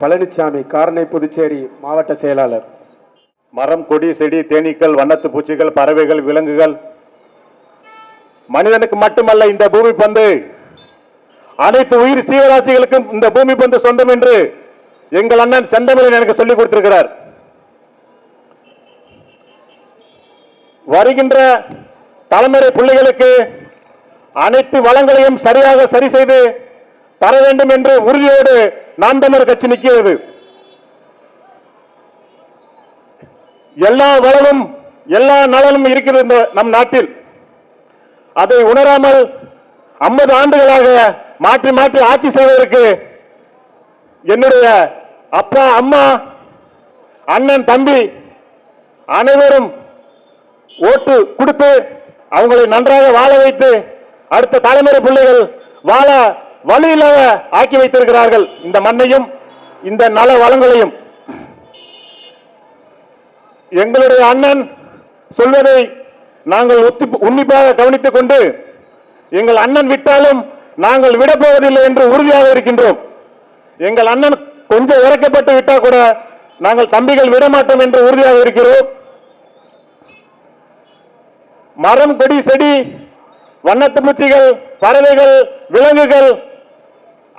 பழனிசாமி காரணை புதுச்சேரி மாவட்ட செயலாளர். மரம் கொடி செடி தேனீக்கள் வண்ணத்து பூச்சிகள் பறவைகள் விலங்குகள். மனிதனுக்கு மட்டுமல்ல இந்த பூமி பந்து. அனைத்து உயிர் சீவராசிகளுக்கும் இந்த பூமி பந்து சொந்தம் என்று எங்கள் அண்ணன் செந்தமிழன் எனக்கு சொல்லிக் கொடுத்திருக்கிறார். வருகின்ற தலைமுறை பிள்ளைகளுக்கு அனைத்து வளங்களையும் சரியாக சரி செய்து தர வேண்டும் என்று உறுதியோடு நாம் தமிழர் கட்சி நிற்கிறது. எல்லா வளமும் எல்லா நலனும் இருக்கிறது இந்த நம் நாட்டில். அதை உணராமல் ஐம்பது ஆண்டுகளாக மாற்றி மாற்றி ஆட்சி செய்வதற்கு என்னுடைய அப்பா அம்மா அண்ணன் தம்பி அனைவரும் ஓட்டு கொடுத்து அவங்களை நன்றாக வாழ வைத்து அடுத்த தலைமுறை பிள்ளைகள் வாழ வழி இல்லாத ஆக்கி வைத்திருக்கிறார்கள். இந்த மண்ணையும் இந்த நல வளங்களையும். எங்களுடைய அண்ணன் சொல்வதை நாங்கள் ஒத்தி- உன்னிப்பாக கவனித்துக் கொண்டு எங்கள் அண்ணன் விட்டாலும் நாங்கள் விடப்போவதில்லை என்று உறுதியாக இருக்கின்றோம். எங்கள் அண்ணன் கொஞ்சம் இறக்கப்பட்டு விட்டால் கூட நாங்கள் தம்பிகள் விடமாட்டோம் என்று உறுதியாக இருக்கிறோம். மரம் கொடி செடி வண்ணத்து பூச்சிகள் பறவைகள் விலங்குகள்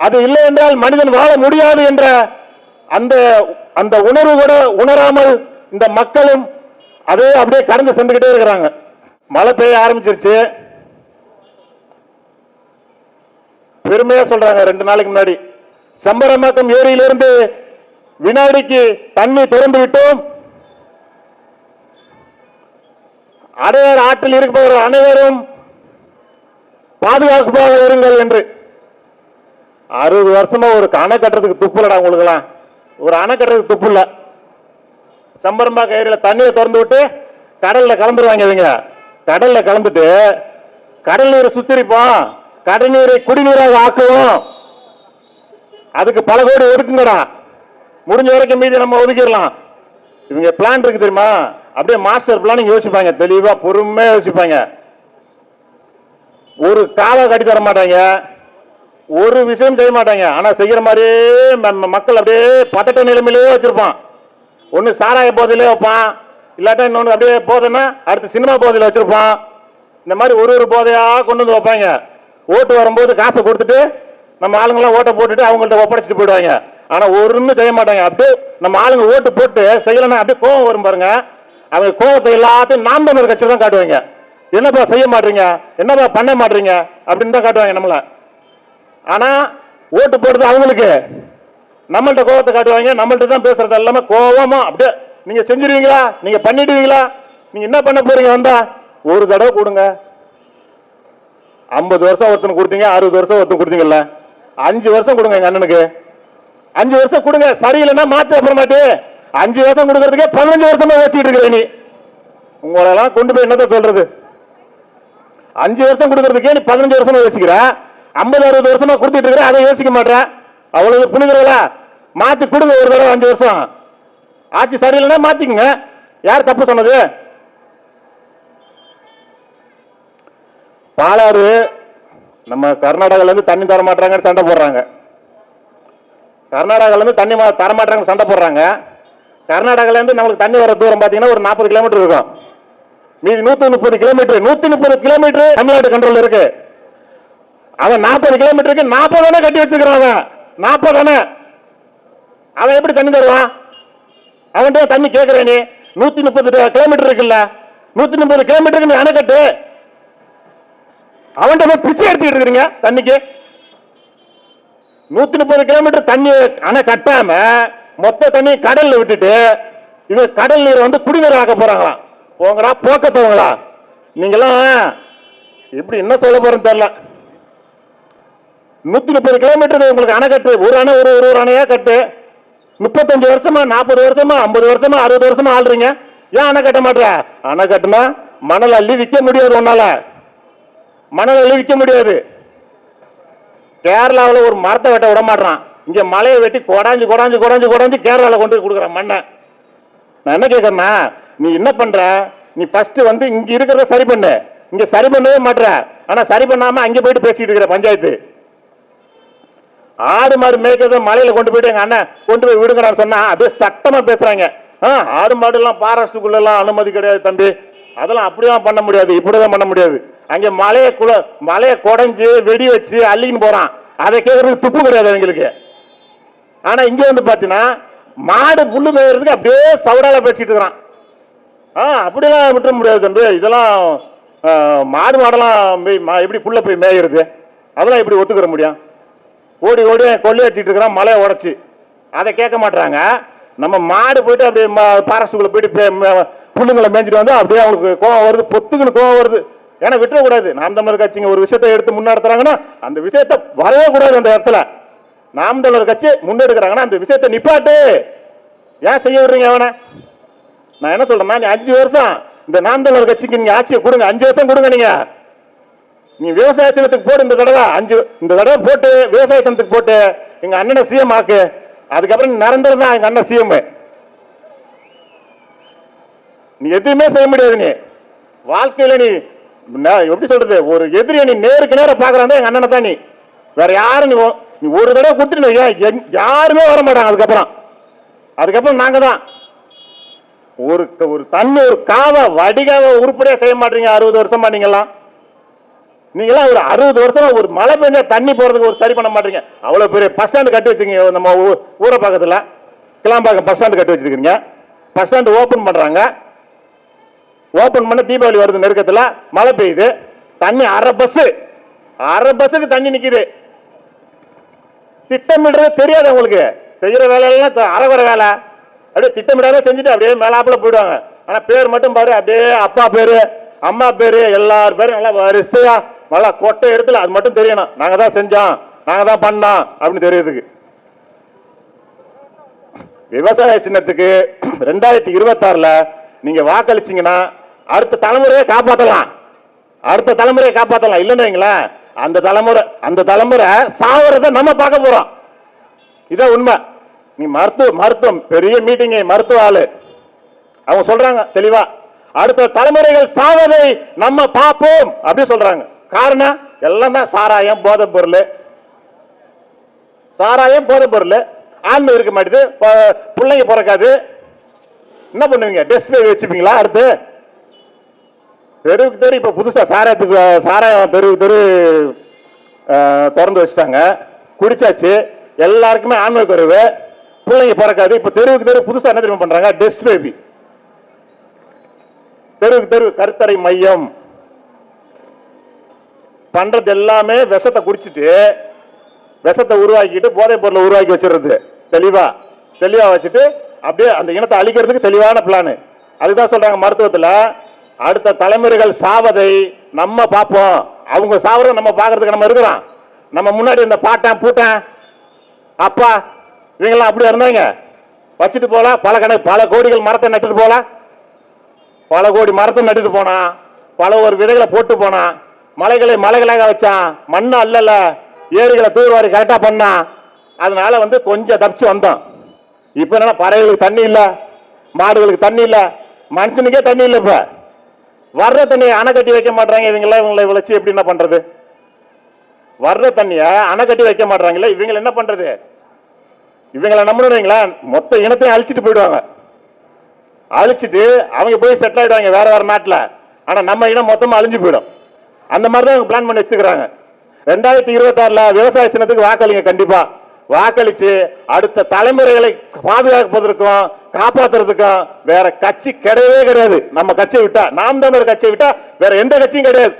அது இல்லை என்றால் மனிதன் வாழ முடியாது என்ற அந்த அந்த உணர்வு கூட உணராமல் இந்த மக்களும் அதே அப்படியே கடந்து சென்றுகிட்டே இருக்கிறாங்க. மழை பெய்ய ஆரம்பிச்சிருச்சு. பெருமையா சொல்றாங்க ரெண்டு நாளைக்கு முன்னாடி. செம்பரமாக்கம் ஏரியிலிருந்து வினாடிக்கு தண்ணி திறந்து விட்டோம். அடையார் ஆற்றில் இருப்பவர்கள் அனைவரும் பாதுகாப்பாக இருங்கள் என்று. அறுபது வருஷமா ஒரு அணை கட்டுறதுக்கு துப்புலடா உங்களுக்குலாம் ஒரு அணை கட்டுறதுக்கு துப்பு இல்லை. சம்பரம்பாக்க ஏரியில தண்ணியை திறந்து விட்டு கடல்ல கலந்துருவாங்க இவங்க. கடல்ல கலந்துட்டு கடல் நீரை சுத்திரிப்போம். கடல் நீரை குடிநீராக ஆக்குவோம். அதுக்கு பல கோடி ஒதுக்குங்கடா. முடிஞ்ச வரைக்கும் மீதி நம்ம ஒதுக்கிடலாம். இவங்க பிளான் இருக்கு தெரியுமா? அப்படியே மாஸ்டர் பிளானிங் யோசிப்பாங்க. தெளிவா பொறுமையா யோசிப்பாங்க. ஒரு காலை கட்டி தர மாட்டாங்க. ஒரு விஷயம் செய்ய மாட்டாங்க. ஆனால் செய்கிற மாதிரியே ம- மக்கள் அப்படியே பதட்ட நிலைமையிலேயே வச்சிருப்பான். ஒன்று சாராய போதையிலே வைப்பான். இல்லாட்டா இன்னொன்று அப்படியே போதைன்னா அடுத்து சினிமா போதையில் வச்சிருப்பான். இந்த மாதிரி ஒரு ஒரு போதையாக கொண்டு வந்து வைப்பாங்க. ஓட்டு வரும்போது காசை கொடுத்துட்டு நம்ம ஆளுங்கெல்லாம் ஓட்டை போட்டுட்டு அவங்கள்ட்ட ஒப்படைச்சிட்டு போயிடுவாங்க. ஆனால் ஒருன்னு செய்ய மாட்டாங்க. அப்படியே நம்ம ஆளுங்க ஓட்டு போட்டு செய்யலைன்னா அப்படியே கோவம் வரும் பாருங்க. அவங்க கோவத்தை எல்லாத்தையும் நாம் தமிழர் கட்சி தான் காட்டுவாங்க. என்னப்பா செய்ய மாட்டீங்க? என்னப்பா பண்ண மாட்டீங்க? அப்படின்னு தான் காட்டுவாங்க நம்மளை. ஆனா ஓட்டு போடுறது அவங்களுக்கு. நம்மள்ட்ட கோவத்தை காட்டுவாங்க நம்மள்ட்ட தான் பேசுறது எல்லாமே கோபமா அப்படியே நீங்க செஞ்சிருவீங்களா? நீங்க பண்ணிடுவீங்களா? நீங்க என்ன பண்ண போறீங்க வந்தா? ஒரு தடவை கொடுங்க. ஐம்பது வருஷம் ஒருத்தன் கொடுத்தீங்க அறுபது வருஷம் ஒருத்தன் கொடுத்தீங்கல்ல. அஞ்சு வருஷம் கொடுங்க எங்க அண்ணனுக்கு. அஞ்சு வருஷம் கொடுங்க சரியில்லைன்னா மாத்து அப்புறமாட்டு அஞ்சு வருஷம் கொடுக்கறதுக்கே பதினஞ்சு வருஷமா வச்சுட்டு இருக்கிற நீ. உங்களெல்லாம் கொண்டு போய் என்னத்த சொல்றது? அஞ்சு வருஷம் கொடுக்கறதுக்கே நீ பதினஞ்சு வருஷமா வச்சுக்கிற ஐம்பது அறுபது வருஷமா கொடுத்துட்டு இருக்கிற அதை யோசிக்க மாட்டேன் அவ்வளவு புனிதர்களா? மாத்தி கொடுங்க ஒரு தடவை அஞ்சு வருஷம். ஆட்சி சரியில்லைன்னா மாத்திக்கங்க. யார் தப்பு சொன்னது? பாலாறு நம்ம கர்நாடகாலேருந்து தண்ணி தர மாட்டாங்கன்னு சண்டை போடுறாங்க. கர்நாடகாலேருந்து தண்ணி மா- தர மாட்டாங்கன்னு சண்டை போடுறாங்க. கர்நாடகாலேருந்து நம்மளுக்கு தண்ணி வர தூரம் பார்த்தீங்கன்னா ஒரு நாற்பது கிலோமீட்டர் இருக்கும். மீதி நூற்றி முப்பது கிலோமீட்டர் நூற்றி முப்பது கிலோமீட்டர் தமிழ்நாடு கண்ட்ரோல் இருக்குது அவன் நாற்பது கிலோமீட்டருக்கு நாற்பது தானே கட்டி வச்சிருக்கிறான் அவன் நாற்பது தானே அவன் எப்படி தண்ணி தருவான்? அவன்கிட்ட தண்ணி கேட்கிறேன் நீ. நூத்தி முப்பது கிலோமீட்டர் இருக்குல்ல. நூத்தி முப்பது கிலோமீட்டருக்கு நீ அணை கட்டு. அவன்கிட்ட போய் பிச்சை எடுத்துக்கிட்டு இருக்கிறீங்க தண்ணிக்கு. நூத்தி முப்பது கிலோமீட்டர் தண்ணி அணை கட்டாம மொத்த தண்ணி கடல்ல விட்டுட்டு இவங்க கடல் நீரை வந்து குடிநீர் ஆக்க போறாங்களாம். போங்கடா போக்கத்தவங்களா நீங்களாம் எப்படி என்ன சொல்ல போறேன்னு தெரியல. நூத்தி முப்பது கிலோமீட்டர் உங்களுக்கு அணை கட்டு. ஒரு அணை ஒரு ஒரு ஒரு அணையா கட்டு. முப்பத்தஞ்சு வருஷமா நாற்பது வருஷமா ஐம்பது வருஷமா அறுபது வருஷமா ஆள்றீங்க. ஏன் அணை கட்ட மாட்டேற அணை கட்டுனா மணல் அள்ளி விற்க முடியாது உன்னால. மணல் அள்ளி விற்க முடியாது. கேரளாவில் ஒரு மரத்தை வெட்ட விட மாட்டான் இங்கே மலையை வெட்டி கொடாஞ்சு கொடாஞ்சு கொடாஞ்சு கொடாஞ்சு கேரளாவில் கொண்டு போய் மண்ணை. நான் என்ன கேட்குறேன்னா நீ என்ன பண்ணுற நீ ஃபஸ்ட்டு வந்து இங்கே இருக்கிறத சரி பண்ணு. இங்கே சரி பண்ணவே மாட்டுற ஆனால் சரி பண்ணாமல் அங்கே போயிட்டு பேசிகிட்டு இருக்கிற பஞ்சாயத்து. ஆடு மாடு மேய்க்கிறத மலையில கொண்டு போயிட்டு எங்க அண்ணன் கொண்டு போய் விடுங்கடான்னு சொன்னா அப்படியே சட்டமா பேசுறாங்க. ஆ, ஆடு மாடு எல்லாம் பாரஸ்டுக்குள்ள எல்லாம் அனுமதி கிடையாது தம்பி. அதெல்லாம் அப்படிலாம் பண்ண முடியாது இப்படிதான் பண்ண முடியாது. அங்க மலையை குல மலையை குடைஞ்சு வெடி வச்சு அள்ளின்னு போறான். அதை கேட்கறதுக்கு துப்பு கிடையாது அவங்களுக்கு. ஆனா இங்க வந்து பாத்தீங்கன்னா மாடு புல்லு மேயறதுக்கு அப்படியே சவுடால பேசிட்டு இருக்கிறான். ஆ அப்படிலாம் விட்டுற முடியாது தம்பி. இதெல்லாம் மாடு மாடெல்லாம் மா- எப்படி புல்ல போய் மேயிறது? அதெல்லாம் எப்படி ஒத்துக்கிற முடியும்? ஓடி ஓடி கொள்ளை அடிச்சிட்டு இருக்கிறான் மலையை உடச்சி. அதை கேட்க மாட்டாங்க நம்ம மாடு போயிட்டு அப்படியே பாரஸ்டுக்குள்ள போயிட்டு பே- புல்லுங்களை மேய்ஞ்சிட்டு வந்து அப்படியே அவங்களுக்கு கோவம் வருது பொத்துக்குன்னு கோவம் வருது. ஏன்னா விட்டுறக்கூடாது. நாம் தமிழர் கட்சிங்க ஒரு விஷயத்தை எடுத்து முன்னெடுத்துறாங்கன்னா அந்த விஷயத்த வரவே கூடாது அந்த இடத்துல. நாம் தமிழர் கட்சி முன்னெடுக்கிறாங்கன்னா அந்த விஷயத்தை நிப்பாட்டு. ஏன் செய்ய விடுறீங்க அவனை? நான் என்ன சொல்றேன்னா நீ அஞ்சு வருஷம் இந்த நாம் தமிழர் கட்சிக்கு நீங்க ஆட்சியை கொடுங்க அஞ்சு வருஷம் கொடுங்க நீங்க. நீ விவசாய தினத்துக்கு போடு இந்த தடவை. அஞ்சு இந்த தடவை போட்டு விவசாய தினத்துக்கு போட்டு. எங்க அண்ணனை சிஎம் ஆக்கு. அதுக்கப்புறம் நீ நிரந்தரம் தான் எங்க அண்ணன் சிஎம் நீ எதுவுமே செய்ய முடியாது நீ. வாழ்க்கையில நீ எப்படி சொல்றது? ஒரு எதிரியை நீ நேருக்கு நேரம் பாக்குறாங்க எங்க அண்ணனை தான் நீ. வேற யாரும் நீ நீ ஒரு தடவை கொடுத்துட்டு யாருமே வர மாட்டாங்க அதுக்கப்புறம். அதுக்கப்புறம் நாங்க தான். ஒரு ஒரு தண்ணி ஒரு காவை வடிகாவை உருப்படியா செய்ய மாட்டீங்க அறுபது வருஷமா நீங்கெல்லாம். நீங்களாம் ஒரு அறுபது வருஷம் ஒரு மழை பெஞ்சா தண்ணி போகிறதுக்கு ஒரு சரி பண்ண மாட்டீங்க. அவ்வளோ பெரிய பஸ் ஸ்டாண்டு கட்டி வச்சுருக்கீங்க. நம்ம ஊரை பக்கத்தில். கிளாம்பாக்கம் பஸ் ஸ்டாண்டு கட்டி வச்சிருக்கீங்க. பஸ் ஸ்டாண்டு ஓப்பன் பண்ணுறாங்க ஓப்பன் பண்ண தீபாவளி வருது நெருக்கத்தில். மழை பெய்யுது. தண்ணி அரை பஸ்ஸு அரை பஸ்ஸுக்கு தண்ணி நிற்கிது திட்டமிடுறது தெரியாது உங்களுக்கு. செய்கிற வேலையெல்லாம் அரை அரைகுறை வேலை. அப்படியே திட்டமிடாத செஞ்சுட்டு அப்படியே மேலாப்பில் போயிடுவாங்க. ஆனால் பேர் மட்டும் பாரு. அப்படியே அப்பா பேர் அம்மா பேர் எல்லார் பேரும் நல்லா வரிசையாக நல்லா கொட்டை இடத்துல அது மட்டும் தெரியணும். நாங்க தான் செஞ்சோம். நாங்க தான் பண்ணோம் அப்படின்னு தெரியுதுக்கு விவசாய சின்னத்துக்கு ரெண்டாயிரத்தி இருபத்தாறில் நீங்க வாக்களிச்சீங்கன்னா அடுத்த தலைமுறையை காப்பாற்றலாம் அடுத்த தலைமுறையை காப்பாற்றலாம் இல்லைன்னு வைங்களேன் அந்த தலைமுறை அந்த தலைமுறை சாவறத நம்ம பார்க்க போறோம். இதான் உண்மை. நீ மருத்துவ மருத்துவம் பெரிய மீட்டிங் மருத்துவ ஆளு. அவங்க சொல்றாங்க தெளிவா. அடுத்த தலைமுறைகள் சாவதை நம்ம பார்ப்போம் அப்படின்னு சொல்றாங்க. காரணம் எல்லாம் தான் சாராயம் போதை பொருள். சாராயம் போதைப் பொருள். ஆண்மை இருக்க மாட்டேது. பிள்ளைங்க பிறக்காது. என்ன பண்ணுவீங்க? டெஸ்ட் வச்சுப்பீங்களா? அடுத்து? தெருவுக்கு தெரு இப்போ புதுசாக சாராயத்துக்கு சாராயம் தெருவுக்கு தெரு திறந்து வச்சுட்டாங்க. குடிச்சாச்சு. எல்லாருக்குமே ஆண்மை குறைவு. பிள்ளைங்க பிறக்காது. இப்போ தெருவுக்கு தெரு புதுசாக என்ன தெரியுமா பண்ணுறாங்க டெஸ்ட் பேபி தெருவுக்கு தெரு கருத்தரை மையம். பண்றது எல்லாமே விஷத்தை குடிச்சிட்டு விஷத்தை உருவாக்கிட்டு போதைப் பொருளை உருவாக்கி வச்சிடுறது. தெளிவா? தெளிவா வச்சுட்டு அப்படியே அந்த இனத்தை அழிக்கிறதுக்கு தெளிவான பிளானு அதுதான் சொல்றாங்க மருத்துவத்தில் அடுத்த தலைமுறைகள் சாவதை நம்ம பார்ப்போம். அவங்க சாவறதை நம்ம பார்க்கறதுக்கு நம்ம இருக்கிறோம். நம்ம முன்னாடி இந்த பாட்டன் பூட்டன் அப்பா இவங்கெல்லாம் அப்படி இருந்தாங்க? வச்சுட்டு போகலாம் பல கணக்கு பல கோடிகள் மரத்தை நட்டுட்டு போகலாம் பல கோடி மரத்தை நட்டுட்டு போனான் பல ஒரு விதைகளை போட்டு போனான் மலைகளை மலைகளாக வச்சான் மண்ணை அல்லல ஏரிகளை தூர்வாரி கரெக்டாக பண்ணான் அதனால வந்து கொஞ்சம் தப்பிச்சு வந்தோம். இப்போ என்னன்னா பறவைகளுக்கு தண்ணி இல்லை மாடுகளுக்கு தண்ணி இல்லை மனுஷனுக்கே தண்ணி இல்லை இப்போ. வர்ற தண்ணியை அணை கட்டி வைக்க மாட்டாங்க இவங்கள இவங்களை விளைச்சி எப்படி என்ன பண்றது? வர்ற தண்ணியை அணை கட்டி வைக்க மாட்டாங்கல்ல இவங்களை என்ன பண்றது? இவங்களை நம்பணுங்களா வைங்களேன் மொத்த இனத்தையும் அழிச்சிட்டு போயிடுவாங்க. அழிச்சிட்டு அவங்க போய் செட்டில் ஆயிடுவாங்க வேற வேற நாட்டில். ஆனால் நம்ம இனம் மொத்தமாக அழிஞ்சு போயிடும். அந்த மாதிரி தான் பிளான் பண்ணி வச்சுக்கிறாங்க ரெண்டாயிரத்தி இருபத்தாறுல விவசாய சின்னத்துக்கு வாக்களிங்க கண்டிப்பா. வாக்களிச்சு அடுத்த தலைமுறைகளை பாதுகாப்பதற்கும் காப்பாத்துறதுக்கும் வேற கட்சி கிடையவே கிடையாது. நம்ம கட்சியை விட்டா நாம் தமிழர் கட்சியை விட்டா வேற எந்த கட்சியும் கிடையாது.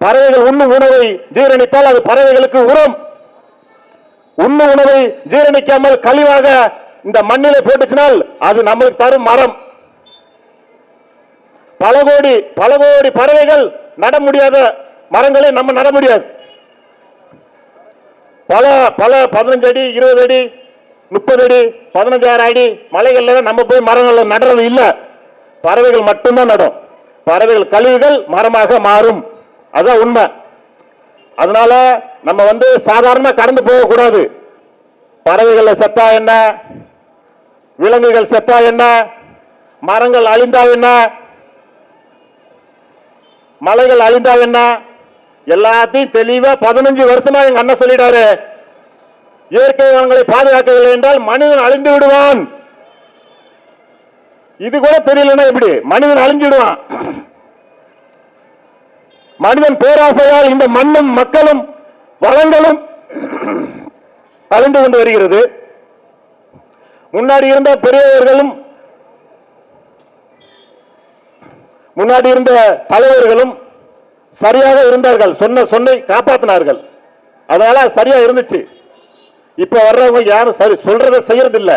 பறவைகள் உண்ணும் உணவை ஜீரணித்தால் அது பறவைகளுக்கு உரம். உண்ணும் உணவை ஜீரணிக்காமல் கழிவாக இந்த மண்ணிலே போட்டுச்சினால் அது நம்மளுக்கு தரும் மரம். பல கோடி பல கோடி பறவைகள் நட முடியாத மரங்களை நம்ம நட முடியாது. பல பல பதினஞ்சு அடி இருபது அடி முப்பது அடி பதினஞ்சாயிரம் அடி மலைகள்ல நம்ம போய் மரங்கள் நடுறது இல்லை. பறவைகள் மட்டும்தான் நடும். பறவைகள் கழிவுகள் மரமாக மாறும். அதுதான் உண்மை. அதனால நம்ம வந்து சாதாரண கடந்து போகக்கூடாது. பறவைகள் செத்தா என்ன? விலங்குகள் செத்தா என்ன? மரங்கள் அழிந்தா என்ன? மலைகள் அழிந்தா என்ன? எல்லாத்தையும் தெளிவா பதினஞ்சு வருஷமா எங்க அண்ணன் சொல்லிட்டாரு. இயற்கை வளங்களை பாதுகாக்கவில்லை என்றால் மனிதன் அழிந்து விடுவான். இது கூட தெரியலன்னா எப்படி? மனிதன் அழிஞ்சிடுவான் மனிதன் பேராசையால் இந்த மண்ணும் மக்களும் வளங்களும் அழிந்து கொண்டு வருகிறது. முன்னாடி இருந்த பெரியவர்களும் முன்னாடி இருந்த தலைவர்களும் சரியாக இருந்தார்கள். சொன்ன சொன்னை காப்பாற்றினார்கள் அதனால சரியா இருந்துச்சு. இப்ப வர்றவங்க யாரும் சரி சொல்றத செய்யறது இல்ல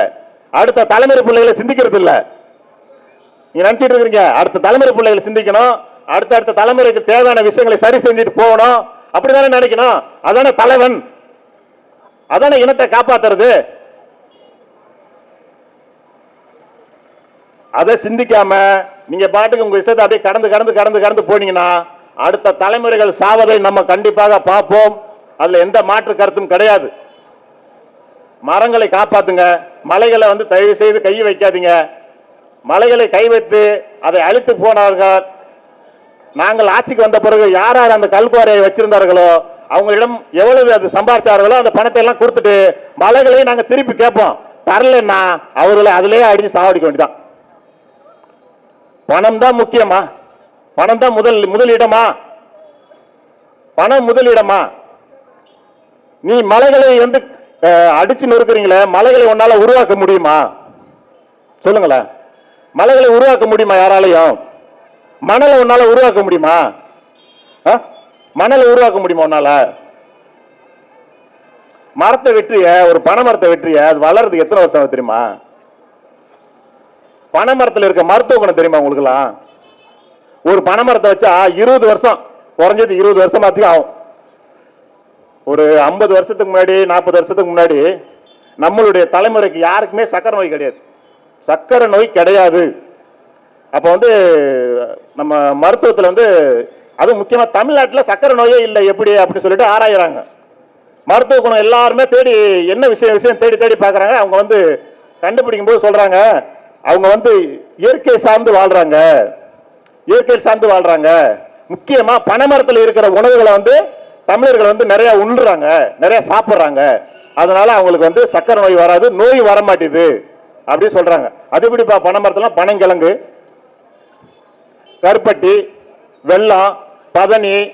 அடுத்த தலைமுறை பிள்ளைகளை சிந்திக்கிறது இல்ல நீங்க நினைச்சிட்டு இருக்கீங்க அடுத்த தலைமுறை பிள்ளைகளை சிந்திக்கணும். அடுத்த அடுத்த தலைமுறைக்கு தேவையான விஷயங்களை சரி செஞ்சுட்டு போகணும். அப்படிதானே நினைக்கணும். அதானே தலைவன். அதானே இனத்தை காப்பாத்துறது. அதை சிந்திக்காம நீங்க பாட்டுக்கு உங்க இஷ்டத்தை அப்படியே கடந்து கடந்து கடந்து கடந்து போனீங்கன்னா அடுத்த தலைமுறைகள் சாவதை நம்ம கண்டிப்பாக பார்ப்போம். அதுல எந்த மாற்று கருத்தும் கிடையாது. மரங்களை காப்பாத்துங்க. மலைகளை வந்து தயவு செய்து கை வைக்காதீங்க. மலைகளை கை வைத்து அதை அழித்து போனார்கள் நாங்கள் ஆட்சிக்கு வந்த பிறகு யார் யார் அந்த கல்குவாரியை வச்சிருந்தார்களோ அவங்களிடம் எவ்வளவு அது சம்பாதிச்சார்களோ அந்த பணத்தை எல்லாம் கொடுத்துட்டு மலைகளையும் நாங்கள் திருப்பி கேட்போம். தரலன்னா அவர்களை அதிலேயே அடிச்சு சாவடிக்க வேண்டியதான் பணம் தான் முக்கியமா? பணம் தான் முதல் முதலிடமா? பணம் முதலிடமா? நீ மலைகளை வந்து அடிச்சு நொறுக்குறீங்களே மலைகளை உன்னால உருவாக்க முடியுமா? சொல்லுங்களேன். மலைகளை உருவாக்க முடியுமா யாராலையும்? மணலை உன்னால உருவாக்க முடியுமா? ஆ? மணலை உருவாக்க முடியுமா உன்னால? மரத்தை வெற்றிய ஒரு பனை மரத்தை வெற்றிய அது வளர்றதுக்கு எத்தனை வருஷம் ஆகுது தெரியுமா? பனைமரத்தில் இருக்க மருத்துவ குணம் தெரியுமா உங்களுக்குலாம் ஒரு பனை மரத்தை வச்சா இருபது வருஷம் குறைஞ்சது இருபது வருஷம் வருஷமாச்சும் ஆகும். ஒரு ஐம்பது வருஷத்துக்கு முன்னாடி நாற்பது வருஷத்துக்கு முன்னாடி நம்மளுடைய தலைமுறைக்கு யாருக்குமே சக்கரை நோய் கிடையாது. சக்கரை நோய் கிடையாது. அப்போ வந்து நம்ம மருத்துவத்தில் வந்து அதுவும் முக்கியமாக தமிழ்நாட்டில் சக்கரை நோயே இல்லை எப்படி அப்படின்னு சொல்லிட்டு ஆராயிறாங்க. மருத்துவ குணம் எல்லாருமே தேடி என்ன விஷயம் விஷயம் தேடி தேடி பார்க்குறாங்க. அவங்க வந்து கண்டுபிடிக்கும் போது சொல்கிறாங்க அவங்க வந்து இயற்கை சார்ந்து வாழ்றாங்க. இயற்கை சார்ந்து வாழ்றாங்க. முக்கியமா பனைமரத்தில் இருக்கிற உணவுகளை வந்து தமிழர்கள் வந்து நிறைய உண்ணுறாங்க. நிறைய சாப்பிட்றாங்க. அதனால அவங்களுக்கு வந்து சக்கரை நோய் வராது நோய் வர மாட்டேது அப்படின்னு சொல்றாங்க. அது எப்படிப்பா பனைமரத்துலாம் பனங்கிழங்கு கருப்பட்டி வெள்ளம் பதனி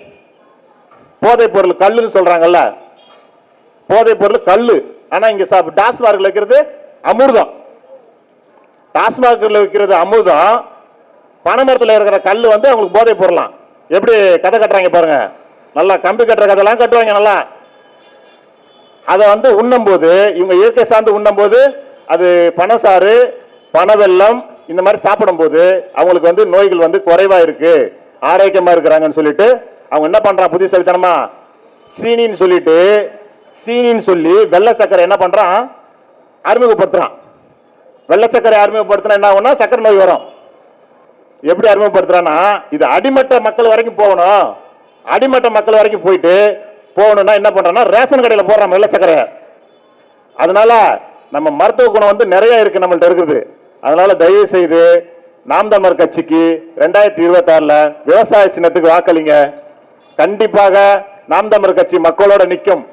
போதைப் பொருள் கல்லுன்னு சொல்றாங்கல்ல. போதைப் பொருள் கல்லு. ஆனா இங்க டாஸ்மார்க்ல இருக்கிறது அமிர்தம். டாஸ்மாகில் இருக்கிறது அமுதம். பனைமரத்தில் இருக்கிற கல் வந்து அவங்களுக்கு போதை பொருளாம். எப்படி கதை கட்டுறாங்க பாருங்க. நல்லா கம்பி கட்டுற கதைலாம் கட்டுவாங்க நல்லா. அதை வந்து உண்ணும்போது இவங்க இயற்கை சார்ந்து உண்ணும்போது அது பனசாறு பனவெல்லம் இந்த மாதிரி சாப்பிடும்போது அவங்களுக்கு வந்து நோய்கள் வந்து குறைவாக இருக்கு. ஆரோக்கியமாக இருக்கிறாங்கன்னு சொல்லிட்டு அவங்க என்ன பண்றான் புத்திசாலித்தனமா? சீனின்னு சொல்லிட்டு சீனின்னு சொல்லி வெள்ளை சக்கரை என்ன பண்ணுறான் அறிமுகப்படுத்துறான். வெள்ளை சக்கரை அறிமுகப்படுத்தினா என்ன ஆகும்னா சக்கரை நோய் வரும். எப்படி அறிமுகப்படுத்துறான்னா இது அடிமட்ட மக்கள் வரைக்கும் போகணும். அடிமட்ட மக்கள் வரைக்கும் போயிட்டு போகணும்னா என்ன பண்றோம்னா ரேஷன் கடையில் போடுறோம் வெள்ளை சக்கரை அதனால நம்ம மருத்துவ குணம் வந்து நிறைய இருக்கு நம்மள்ட்ட இருக்குது. அதனால தயவு செய்து நாம் தமிழர் கட்சிக்கு ரெண்டாயிரத்தி இருபத்தி ஆறுல விவசாய சின்னத்துக்கு வாக்களிங்க. கண்டிப்பாக நாம் தமிழர் கட்சி மக்களோட நிற்கும்.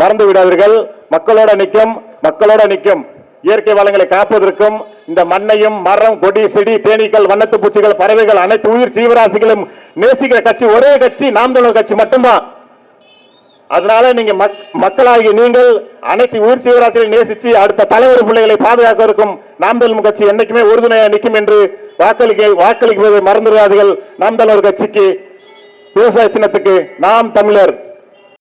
மறந்து விடாதீர்கள். மக்களோட நிற்கும். மக்களோட நிற்கும். இயற்கை வளங்களை காப்பதற்கும் இந்த மண்ணையும் மரம் கொடி செடி தேனீக்கள் வண்ணத்து பூச்சிகள் பறவைகள் அனைத்து உயிர் ஜீவராசிகளும் நேசிக்கிற கட்சி ஒரே கட்சி நாம் தமிழர் கட்சி மட்டும்தான். அதனால நீங்க மக்- மக்களாகிய நீங்கள் அனைத்து உயிர் ஜீவராசிகளை நேசிச்சு அடுத்த தலைவர் பிள்ளைகளை பாதுகாக்கிறதுக்கும் நாம் தமிழ் கட்சி என்னைக்குமே உறுதுணையாக நிற்கும் என்று வாக்களிக்க வாக்களிக்குவதை மறந்துடாதீர்கள். நாம் தமிழர் கட்சிக்கு விவசாய சின்னத்துக்கு நாம் தமிழர்.